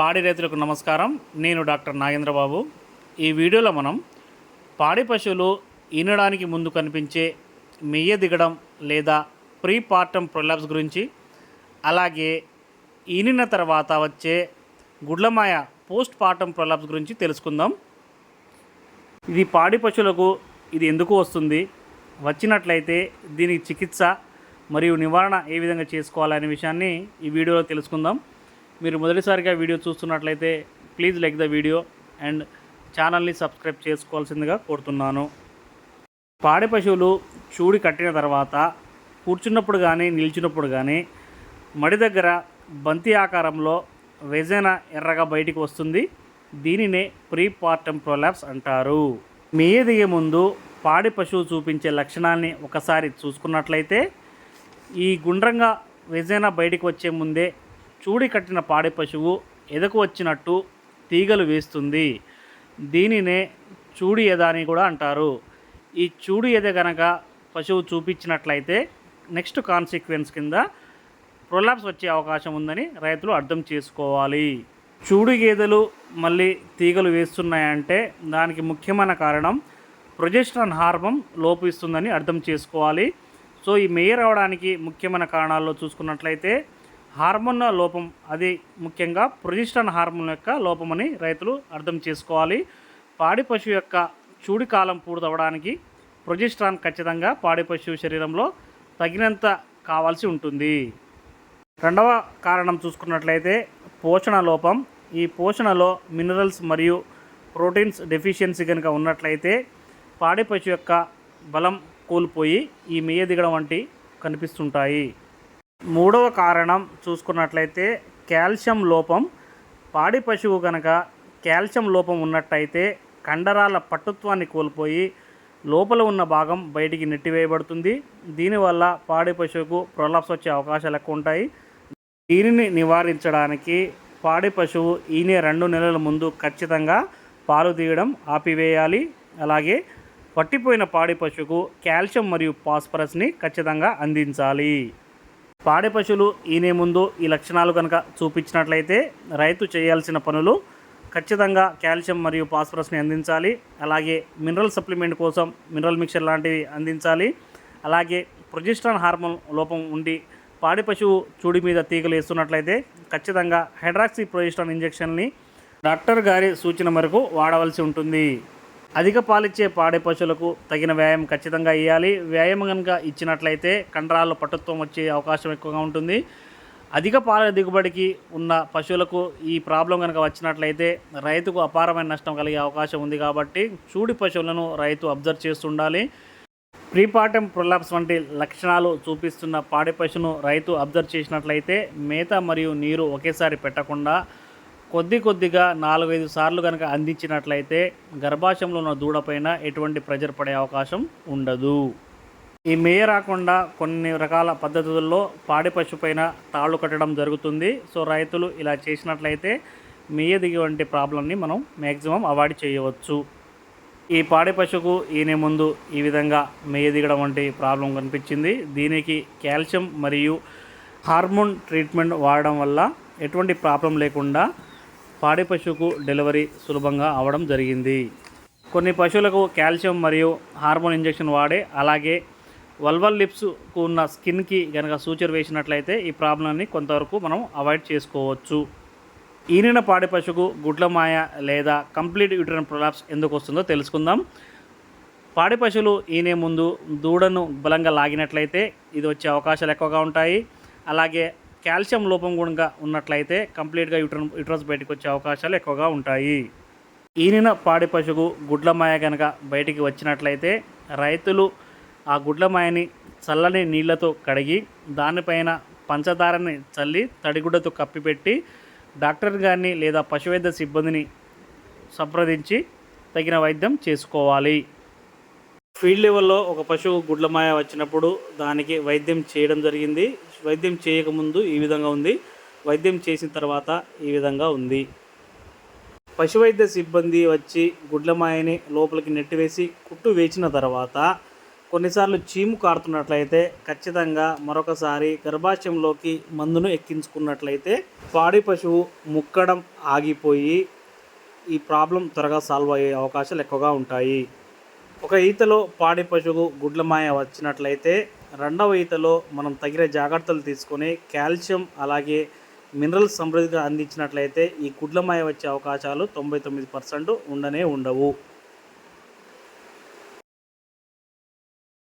పాడి రైతులకు నమస్కారం. నేను డాక్టర్ నాగేంద్రబాబు. ఈ వీడియోలో మనం పాడి పశువులు ఈనడానికి ముందు కనిపించే మెయ్య దిగడం లేదా ప్రీ పార్టమ్ ప్రొలాప్స్ గురించి అలాగే ఈనిన తర్వాత వచ్చే గుడ్లమాయ పోస్ట్ పార్టమ్ ప్రొలాప్స్ గురించి తెలుసుకుందాం. ఇది పాడి పశువులకు ఇది ఎందుకు వస్తుంది? వచ్చినట్లయితే దీనికి చికిత్స మరియు నివారణ ఏ విధంగా చేసుకోవాలనే విషయాన్ని ఈ వీడియోలో తెలుసుకుందాం. మీరు మొదటిసారిగా వీడియో చూస్తున్నట్లయితే please like the video and ఛానల్ని సబ్స్క్రైబ్ చేసుకోవాల్సిందిగా కోరుతున్నాను. పాడి పశువులు చూడి కట్టిన తర్వాత కూర్చున్నప్పుడు కానీ నిల్చున్నప్పుడు కానీ మడి దగ్గర బంతి ఆకారంలో వెజన ఎర్రగా బయటికి వస్తుంది. దీనినే ప్రీ పార్టమ్ ప్రొలాప్స్ అంటారు. మేయ దిగే ముందు పాడి పశువు చూపించే లక్షణాన్ని ఒకసారి చూసుకున్నట్లయితే ఈ గుండ్రంగా వెజైన బయటికి వచ్చే ముందే చూడి కట్టిన పాడి పశువు ఎదకు వచ్చినట్టు తీగలు వేస్తుంది. దీనినే చూడి ఎద అని కూడా అంటారు. ఈ చూడి ఎద గనక పశువు చూపించినట్లయితే నెక్స్ట్ కాన్సిక్వెన్స్ కింద ప్రొలాప్స్ వచ్చే అవకాశం ఉందని రైతులు అర్థం చేసుకోవాలి. చూడు గేదెలు మళ్ళీ తీగలు వేస్తున్నాయంటే దానికి ముఖ్యమైన కారణం ప్రొజెస్ట్రాన్ హార్మోన్ లోపిస్తుందని అర్థం చేసుకోవాలి. సో ఈ మేయర్ అవడానికి ముఖ్యమైన కారణాల్లో చూసుకున్నట్లయితే హార్మోన్ లోపం అది ముఖ్యంగా ప్రొజిస్టన్ హార్మోన్ యొక్క లోపమని రైతులు అర్థం చేసుకోవాలి. పాడి పశువు యొక్క చూడి కాలం పూర్తవడానికి ప్రొజెస్ట్రాన్ ఖచ్చితంగా పాడి పశువు శరీరంలో తగినంత కావాల్సి ఉంటుంది. రెండవ కారణం చూసుకున్నట్లయితే పోషణ లోపం. ఈ పోషణలో మినరల్స్ మరియు ప్రోటీన్స్ డెఫిషియన్సీ కనుక ఉన్నట్లయితే పాడి పశువు యొక్క బలం కోల్పోయి ఈ మేయ దిగడం వంటి కనిపిస్తుంటాయి. మూడవ కారణం చూసుకున్నట్లయితే కాల్షియం లోపం. పాడి పశువు కనుక కాల్షియం లోపం ఉన్నట్టయితే కండరాల పట్టుత్వాన్ని కోల్పోయి లోపల ఉన్న భాగం బయటికి నెట్టివేయబడుతుంది. దీనివల్ల పాడి పశువుకు ప్రొలాప్స్ వచ్చే అవకాశాలు ఎక్కువ ఉంటాయి. దీనిని నివారించడానికి పాడి పశువు ఈనే రెండు నెలల ముందు ఖచ్చితంగా పాలు తీయడం ఆపివేయాలి. అలాగే పట్టిపోయిన పాడి పశువుకు కాల్షియం మరియు ఫాస్ఫరస్ని ఖచ్చితంగా అందించాలి. పాడి పశువులు ఈనే ముందు ఈ లక్షణాలు కనుక చూపించినట్లయితే రైతు చేయాల్సిన పనులు ఖచ్చితంగా కాల్షియం మరియు ఫాస్ఫరస్ని అందించాలి. అలాగే మినరల్ సప్లిమెంట్ కోసం మినరల్ మిక్చర్ లాంటివి అందించాలి. అలాగే ప్రొజెస్ట్రాన్ హార్మోన్ లోపం ఉండి పాడి పశువు చూడి మీద తీగలు వేస్తున్నట్లయితే ఖచ్చితంగా హైడ్రాక్సీ ప్రొజెస్ట్రాన్ ఇంజెక్షన్ని డాక్టర్ గారి సూచన మేరకు వాడవలసి ఉంటుంది. అధిక పాలిచ్చే పాడే పశువులకు తగిన వ్యాయామం ఖచ్చితంగా ఇవ్వాలి వ్యాయామం కనుక ఇచ్చినట్లయితే కండరాల్లో పటుత్వం వచ్చే అవకాశం ఎక్కువగా ఉంటుంది. అధిక పాల దిగుబడికి ఉన్న పశువులకు ఈ ప్రాబ్లం కనుక వచ్చినట్లయితే రైతుకు అపారమైన నష్టం కలిగే అవకాశం ఉంది కాబట్టి చూడి పశువులను రైతు అబ్జర్వ్ చేస్తుండాలి. ప్రీపాటం ప్రొలాప్స్ వంటి లక్షణాలు చూపిస్తున్న పాడి పశువును రైతు అబ్జర్వ్ చేసినట్లయితే మేత మరియు నీరు ఒకేసారి పెట్టకుండా కొద్ది కొద్దిగా నాలుగైదు సార్లు కనుక అందించినట్లయితే గర్భాశయంలో ఉన్న దూడపైన ఎటువంటి ప్రెజర్ పడే అవకాశం ఉండదు. ఈ మేయ రాకుండా కొన్ని రకాల పద్ధతుల్లో పాడి పశుపైన తాళ్ళు కట్టడం జరుగుతుంది. సో రైతులు ఇలా చేసినట్లయితే మేయ దిగి వంటి ప్రాబ్లంని మనం మ్యాక్సిమం అవాయిడ్ చేయవచ్చు. ఈ పాడి పశువుకు ఈయన ముందు ఈ విధంగా మేయ దిగడం వంటి ప్రాబ్లం కనిపించింది. దీనికి కాల్షియం మరియు హార్మోన్ ట్రీట్మెంట్ వాడడం వల్ల ఎటువంటి ప్రాబ్లం లేకుండా పాడి పశువుకు డెలివరీ సులభంగా అవడం జరిగింది. కొన్ని పశువులకు కాల్షియం మరియు హార్మోన్ ఇంజెక్షన్ వాడే అలాగే వల్వల్ లిప్స్కు ఉన్న స్కిన్కి కనుక సూచర్ వేసినట్లయితే ఈ ప్రాబ్లంని కొంతవరకు మనం అవాయిడ్ చేసుకోవచ్చు. ఈనిన పాడి పశువుకు గుడ్ల మాయ లేదా కంప్లీట్ యూటరన్ ప్రొలాప్స్ ఎందుకు వస్తుందో తెలుసుకుందాం. పాడి పశువులు ఈనే ముందు దూడను బలంగా లాగినట్లయితే ఇది వచ్చే అవకాశాలు ఎక్కువగా ఉంటాయి. అలాగే కాల్షియం లోపం కూడా ఉన్నట్లయితే కంప్లీట్గా యూటరన్ యూట్రస్ బయటకు వచ్చే అవకాశాలు ఎక్కువగా ఉంటాయి. ఈనిన పాడి పశువు గుడ్లమాయ కనుక బయటికి వచ్చినట్లయితే రైతులు ఆ గుడ్లమాయని చల్లని నీళ్ళతో కడిగి దానిపైన పంచదారని చల్లి తడిగుడ్డతో కప్పిపెట్టి డాక్టర్ గారిని లేదా పశువైద్య సిబ్బందిని సంప్రదించి తగిన వైద్యం చేసుకోవాలి. ఫీల్డ్ లెవెల్లో ఒక పశువు గుడ్లమాయ వచ్చినప్పుడు దానికి వైద్యం చేయడం జరిగింది. వైద్యం చేయకముందు ఈ విధంగా ఉంది. వైద్యం చేసిన తర్వాత ఈ విధంగా ఉంది. పశువైద్య సిబ్బంది వచ్చి గుడ్లమాయని లోపలికి నెట్టివేసి కుట్టు వేసిన తర్వాత కొన్నిసార్లు చీము కారుతున్నట్లయితే ఖచ్చితంగా మరొకసారి గర్భాశయంలోకి మందును ఎక్కించుకున్నట్లయితే పాడి పశువు ముక్కడం ఆగిపోయి ఈ ప్రాబ్లం త్వరగా సాల్వ్ అయ్యే అవకాశాలు ఎక్కువగా ఉంటాయి. ఒక ఈతలో పాడి పశువు గుడ్లమాయ వచ్చినట్లయితే రెండవ ఈతలో మనం తగిన జాగ్రత్తలు తీసుకొని కాల్షియం అలాగే మినరల్ సమృద్ధిగా అందించినట్లయితే ఈ గుడ్లమాయ వచ్చే అవకాశాలు తొంభై తొమ్మిది పర్సెంట్ ఉండనే ఉండవు.